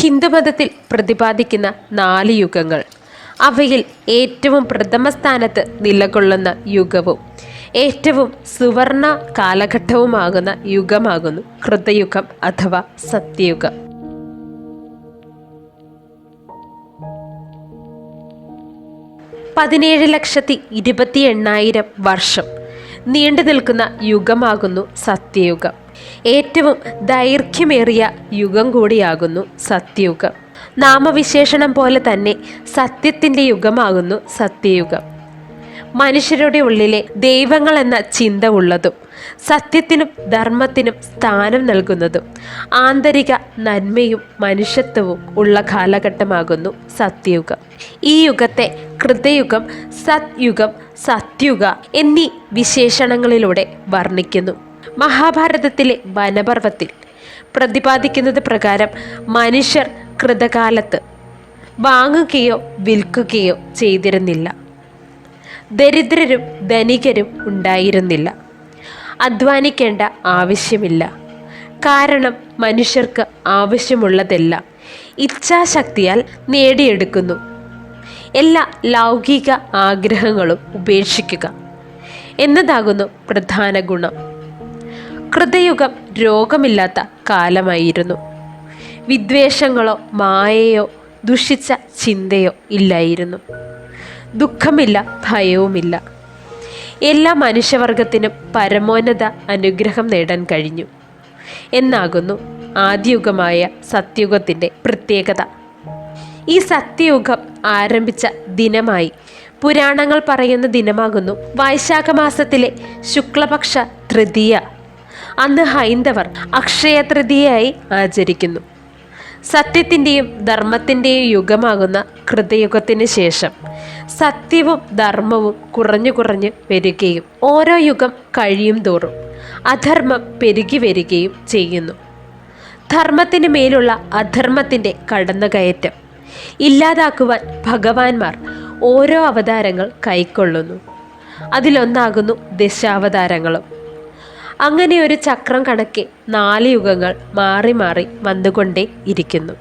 ഹിന്ദുമതത്തിൽ പ്രതിപാദിക്കുന്ന നാല് യുഗങ്ങൾ. അവയിൽ ഏറ്റവും പ്രഥമ സ്ഥാനത്ത് നിലകൊള്ളുന്ന യുഗവും ഏറ്റവും സുവർണ കാലഘട്ടവുമാകുന്ന യുഗമാകുന്നു കൃതയുഗം അഥവാ സത്യയുഗം. പതിനേഴ് ലക്ഷത്തി ഇരുപത്തി എണ്ണായിരം വർഷം നീണ്ടു നിൽക്കുന്ന യുഗമാകുന്നു സത്യയുഗം. ഏറ്റവും ദൈർഘ്യമേറിയ യുഗം കൂടിയാകുന്നു സത്യയുഗം നാമവിശേഷണം പോലെ തന്നെ സത്യത്തിന്റെ യുഗമാകുന്നു സത്യയുഗം മനുഷ്യരുടെ ഉള്ളിലെ ദൈവങ്ങൾ എന്ന ചിന്ത ഉള്ളതും സത്യത്തിനും ധർമ്മത്തിനും സ്ഥാനം നൽകുന്നതും ആന്തരിക നന്മയും മനുഷ്യത്വവും ഉള്ള കാലഘട്ടമാകുന്നു സത്യയുഗം ഈ യുഗത്തെ കൃതയുഗം സത്യുഗം സത്യുഗ എന്നീ വിശേഷണങ്ങളിലൂടെ വർണിക്കുന്നു. മഹാഭാരതത്തിലെ വനപർവത്തിൽ പ്രതിപാദിക്കുന്നത് പ്രകാരം മനുഷ്യർ കൃതകാലത്ത് വാങ്ങുകയോ വിൽക്കുകയോ ചെയ്തിരുന്നില്ല. ദരിദ്രരും ധനികരും ഉണ്ടായിരുന്നില്ല. അധ്വാനിക്കേണ്ട ആവശ്യമില്ല. കാരണം മനുഷ്യർക്ക് ആവശ്യമുള്ളതെല്ലാം. ഇച്ഛാശക്തിയാൽ നേടിയെടുക്കുന്നു. എല്ലാ ലൗകിക ആഗ്രഹങ്ങളും ഉപേക്ഷിക്കുക എന്നതാകുന്നു പ്രധാന ഗുണം. കൃതയുഗം രോഗമില്ലാത്ത കാലമായിരുന്നു. വിദ്വേഷങ്ങളോ മായയോ ദുഷിച്ച ചിന്തയോ ഇല്ലായിരുന്നു. ദുഃഖമില്ല ഭയവുമില്ല. എല്ലാ മനുഷ്യവർഗത്തിനും പരമോന്നത അനുഗ്രഹം നേടാൻ കഴിഞ്ഞു. എന്നാകുന്നു ആദ്യയുഗമായ സത്യയുഗത്തിന്റെ പ്രത്യേകത. ഈ സത്യയുഗം ആരംഭിച്ച ദിനമായി പുരാണങ്ങൾ പറയുന്ന ദിനമാകുന്നു വൈശാഖ മാസത്തിലെ ശുക്ലപക്ഷ തൃതീയ അന്ന് ഹൈന്ദവർ അക്ഷയ തൃതീയയായി ആചരിക്കുന്നു. സത്യത്തിന്റെയും ധർമ്മത്തിന്റെയും യുഗമാകുന്ന കൃതയുഗത്തിന് ശേഷം സത്യവും ധർമ്മവും കുറഞ്ഞു കുറഞ്ഞ് വരികയും ഓരോ യുഗം കഴിയും തോറും അധർമ്മം പെരുകി വരികയും ചെയ്യുന്നു. ധർമ്മത്തിന് മേലുള്ള അധർമ്മത്തിന്റെ കടന്നുകയറ്റം ഇല്ലാതാക്കുവാൻ ഭഗവാന്മാർ ഓരോ അവതാരങ്ങൾ കൈക്കൊള്ളുന്നു. അതിലൊന്നാകുന്നു ദശാവതാരങ്ങളും. അങ്ങനെ ഒരു ചക്രം കണക്കെ നാല് യുഗങ്ങൾ മാറി മാറി വന്നുകൊണ്ടേ ഇരിക്കുന്നു